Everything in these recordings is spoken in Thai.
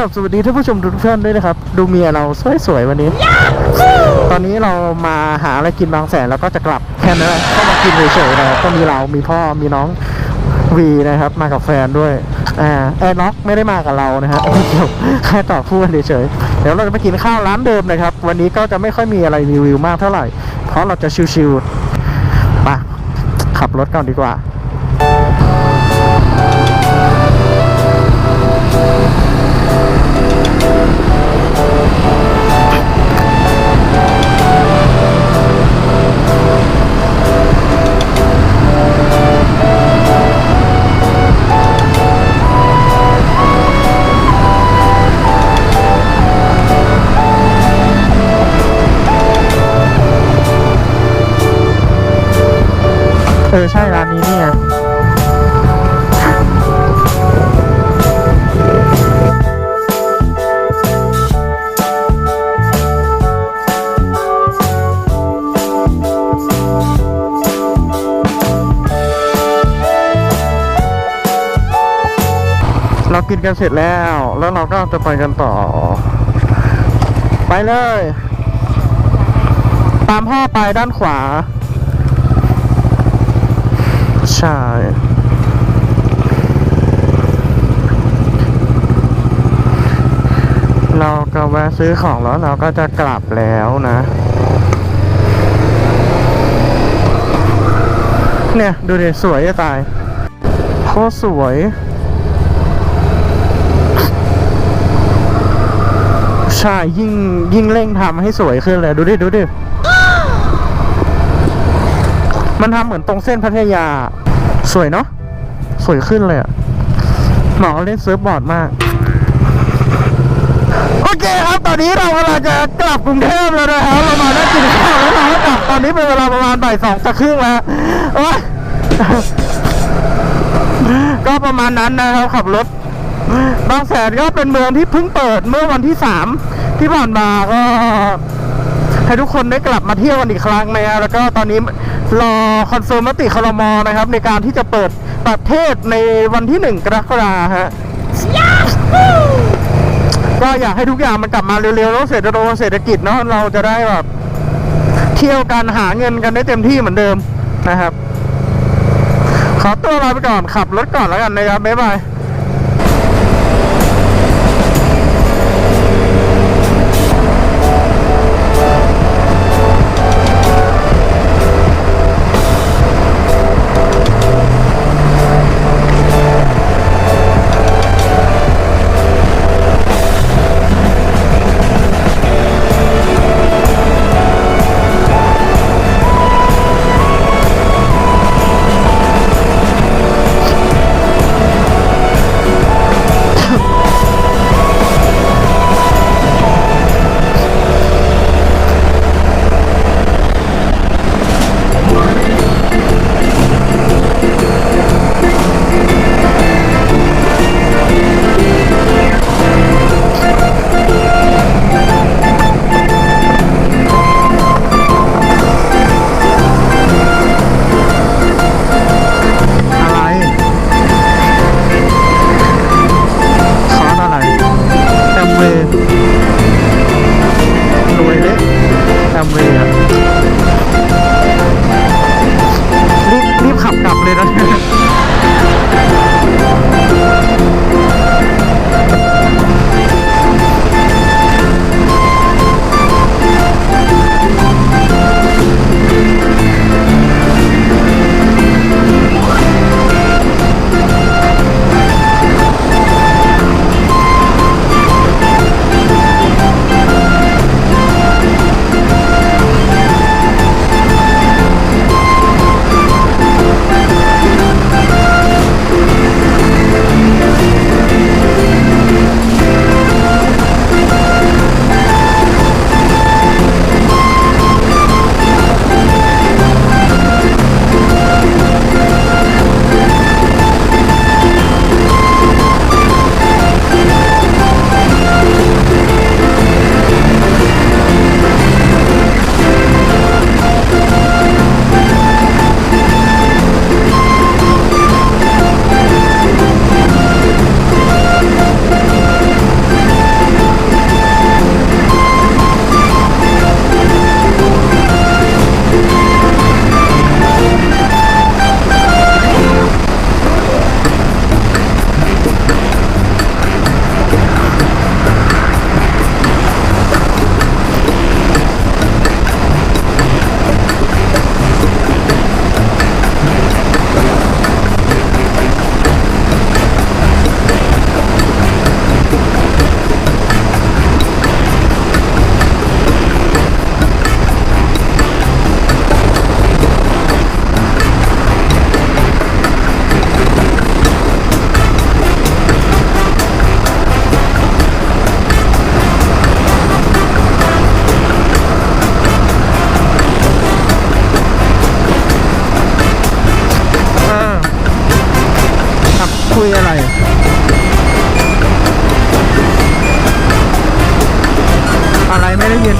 ลับสวัสดีท่านผู้ชมทุกท่านด้วยนะครับ ดูเมียเราสวยๆวันนี้ ตอนนี้เรามาหาอะไรกินบางแสนแล้วก็จะกลับแค่นั้นแหละก็มากินเฉยๆนะครับก็มีเรา มีพ่อ มีน้องวีนะครับ มากับแฟนด้วยอ่าแอร์น็อกไม่ได้มากับเรานะฮะไม่เกี่ยวแค่ต่อพูดเฉยๆเดี๋ยวเราจะไปกินข้าวร้านเดิมนะครับ วันนี้ก็จะไม่ค่อยมีอะไรรีวิวมากเท่าไหร่ เพราะเราจะชิวๆไปขับรถก่อนดีกว่า เรากินกันเสร็จแล้ว แล้วเราก็จะไปกันต่อ ไปเลย ตามพ่อไปด้านขวา ใช่เราก็แวะซื้อของแล้วเราก็จะกลับแล้วนะ เนี่ย ดูดิสวยจะตายโคตรสวย ใช่ยิ่งยิ่งเร่งทำให้สวยขึ้นเลยดูดิดูดิมันทำเหมือนตรงเส้นพัทยา สวยเนาะสวยขึ้นเลยอะหมาะกับเล่นเซิร์ฟบอร์ดมาก โอเคครับ ตอนนี้เรากำลังจะกลับกรุงเทพแล้วนะครับเรามาได้กินข้าวแล้วเรากลับตอนนี้เป็นเวลาประมาณบ่ายสองจะครึ่งแล้วก็ประมาณนั้นนะครับขับรถ บางแสนก็เป็นเมืองที่เพิ่งเปิดเมื่อวันที่สามที่ผ่านมาก็ให้ทุกคนได้กลับมาเที่ยวกันอีกครั้งนะครับแล้วก็ตอนนี้รอคอนเฟิร์มมติครมอนะครับ ในการที่จะเปิดประเทศในวันที่หนึ่งกรกฎาคมฮะก็อยากให้ทุกอย่างมันกลับมาเร็วๆแล้วเศรษฐกิจเศรษฐกิจเนาะเราจะได้แบบเที่ยวกันหาเงินกันได้เต็มที่เหมือนเดิมนะครับ ขอตัวลาไปก่อนขับรถก่อนแล้วกันนะครับบ๊ายบาย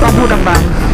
ต้องพูดดังๆ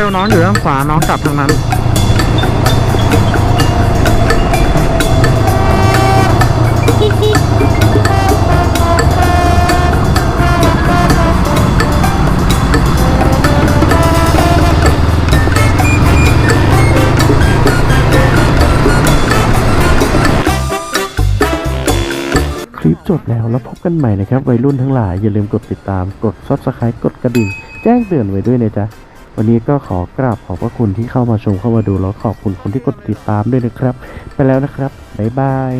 เร็วน้องอยู่ด้านขวาน้องกลับทางนั้นคลิปจบแล้วแล้วพบกันใหม่นะครับ วัยรุ่นทั้งหลาย อย่าลืมกดติดตามกด subscribe กดกระดิ่ง แจ้งเตือนไว้ด้วยนะจ๊ะ วันนี้ก็ขอกราบขอบพระคุณที่เข้ามาชมเข้ามาดูแล้วขอบคุณคนที่กดติดตามด้วยนะครับ ไปแล้วนะครับ บ๊ายบาย